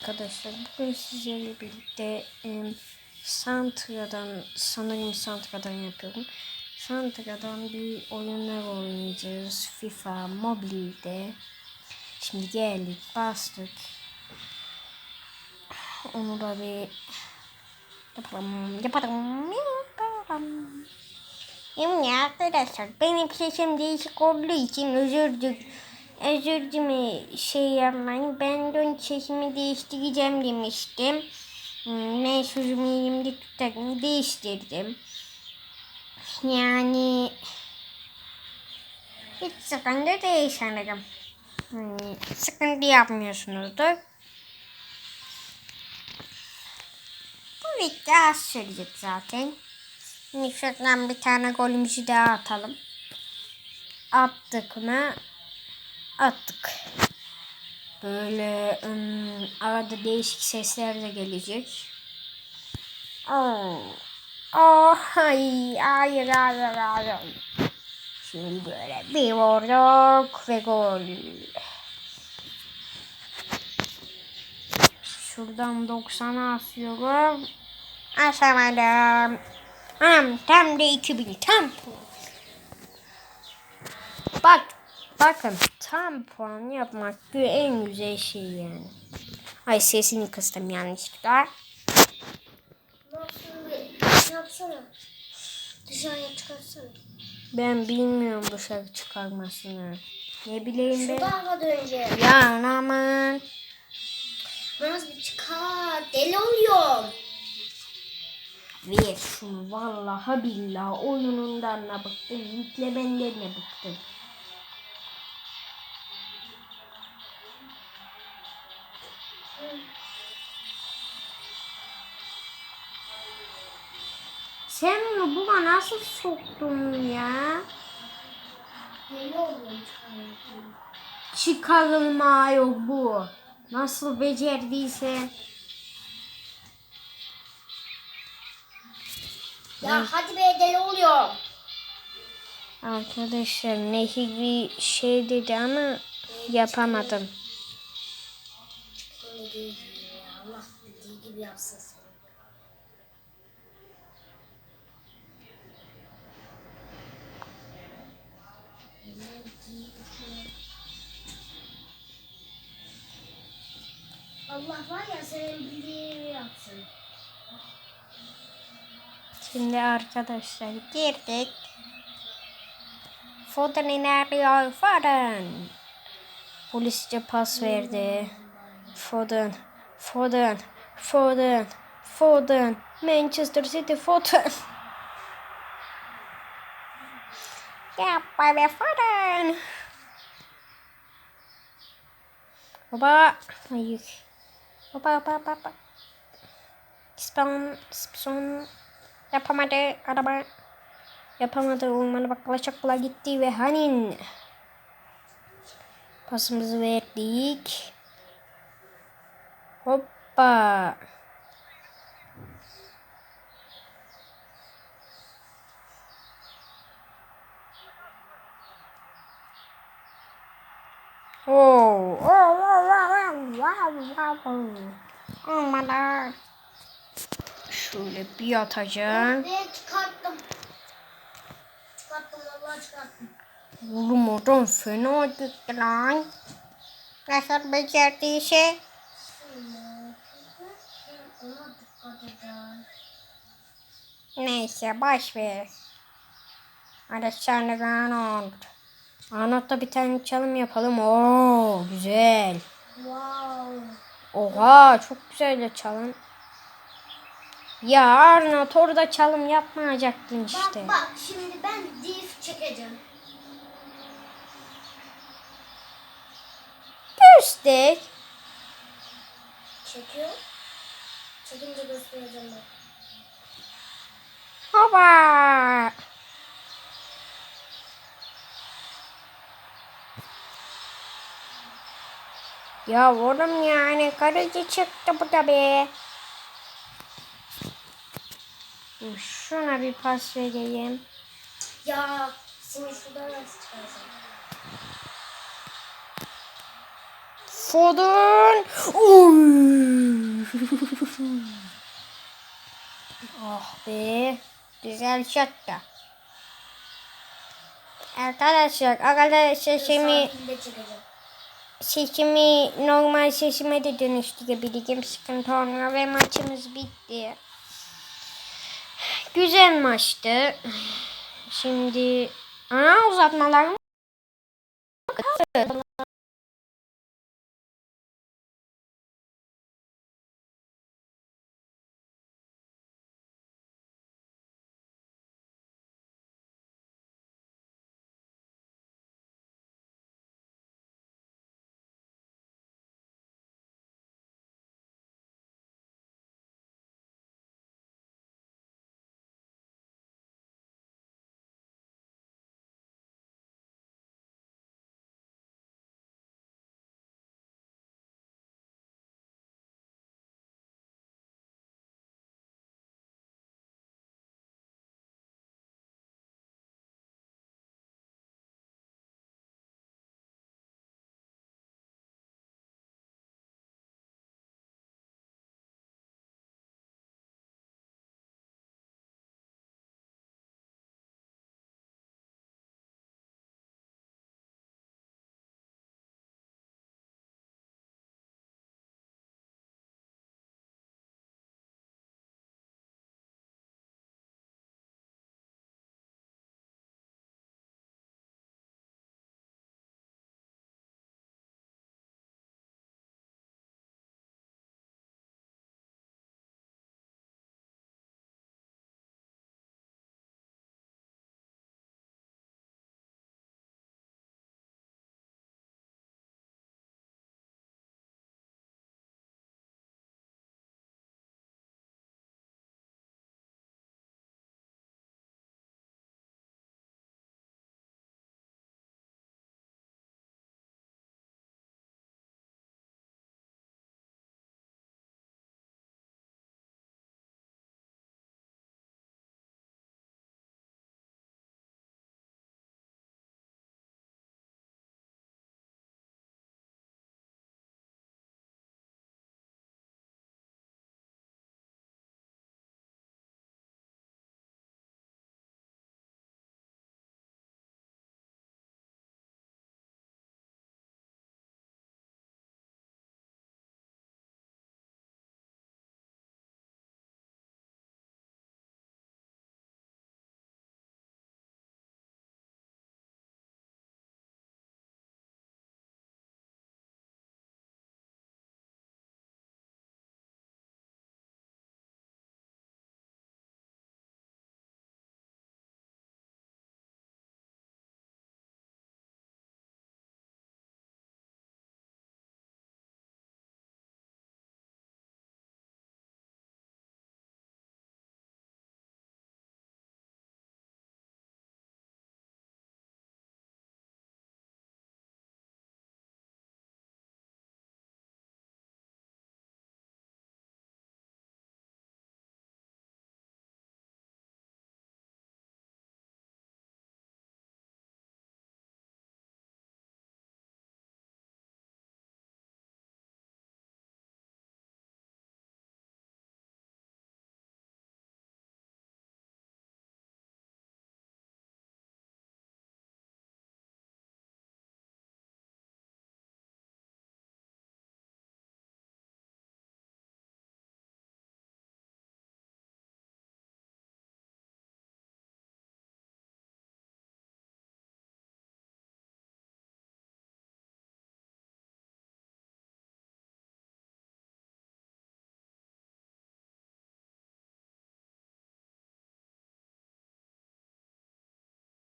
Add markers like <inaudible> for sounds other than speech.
Arkadaşlar bugün sizlerle birlikte e, Santra'dan sanırım Santra'dan yapıyorum. Santra'dan bir oyunlar oynayacağız. FIFA mobilde. Şimdi geldik bastık. Onu da bir yapalım yapalım yapalım. Şimdi arkadaşlar benim sesim değişik olduğu için özür dilerim. Özür dilerim şey yapmayın. Ben dün sesimi değiştireceğim demiştim. Hmm, Ben sözümü elimde tutarım. Değiştirdim. Yani hiç sıkıntı değil sanırım. Yani sıkıntı yapmıyorsunuzdur. Bu video az sürecek zaten. Şimdi bir tane golümüzü daha atalım. Attık mı? Attık. Böyle ım, arada değişik sesler de gelecek. Oh. Oh, ay, hayır, hayır, hayır. Şimdi böyle bir vurduk ve gol. Şuradan 90'a asıyorum. Asamadım. Anam tam da 2000 tam. Bak bakın tam puan yapmak en güzel şey yani. Ay sesini kıstım yanlışlıkla. Ne yapsana? Dışarıya çıkarsana. Ben bilmiyorum dışarı çıkarmasını. Ne bileyim ben. Şurada hava dönecek. Ya aman. Bir çıkar. Deli oluyor. Ver şunu vallahi billahi oyunundan da bıktım. Yükle benden de bıktım. Sen bunu buna nasıl soktun ya? Çıkarılma yok bu. Nasıl becerdiysen. Ya hadi be deli oluyor. Arkadaşlar nehir bir şey dedi ama yapamadım. Öyle değil ya. Allah bildiği gibi yapsın Allah var ya senin bildiğin gibi yapsın. Şimdi arkadaşlar girdik. Foden ilerliyor. Foden. Polisçe pas verdi. Foden. Foden. Foden. Foden. Manchester City Foden. Yapma be Foden. Baba. Hayır. Baba baba baba. Spawn. Spawn. Yapamadı araba. Yapamadı olmanı bakkala çakla gitti ve Hanin. Pasımızı verdik. Hoppa. Oo. Oh, oh, oh, wow, wow, wow. Olmadı. Şöyle bir atacağım. Ve çıkarttım. Çıkarttım vallahi çıkarttım. Oğlum oradan fena gitti lan. Nasıl. Ona dikkat edin. Neyse boş ver. Alexander Arnold. Arnold'da bir tane çalım yapalım. Oo güzel. Wow. Oha çok güzel çalım. Ya Arnold orada çalım yapmayacaktın işte. Bak bak şimdi ben diff çekeceğim. Göster. Çekiyor. Çekince göstereceğim bak. Hopa. Ya oğlum yani kaleci çıktı bu da be. Şuna bir pas vereyim. Ya seni şuradan nasıl çıkaracağım? Foden. Oy. <laughs> ah be. Güzel şatta. Arkadaşlar, arkadaşlar sesimi, sesimi normal sesime de dönüştürebileceğim. Sıkıntı olmuyor ve maçımız bitti. Güzel maçtı. Şimdi ana uzatmalar mı?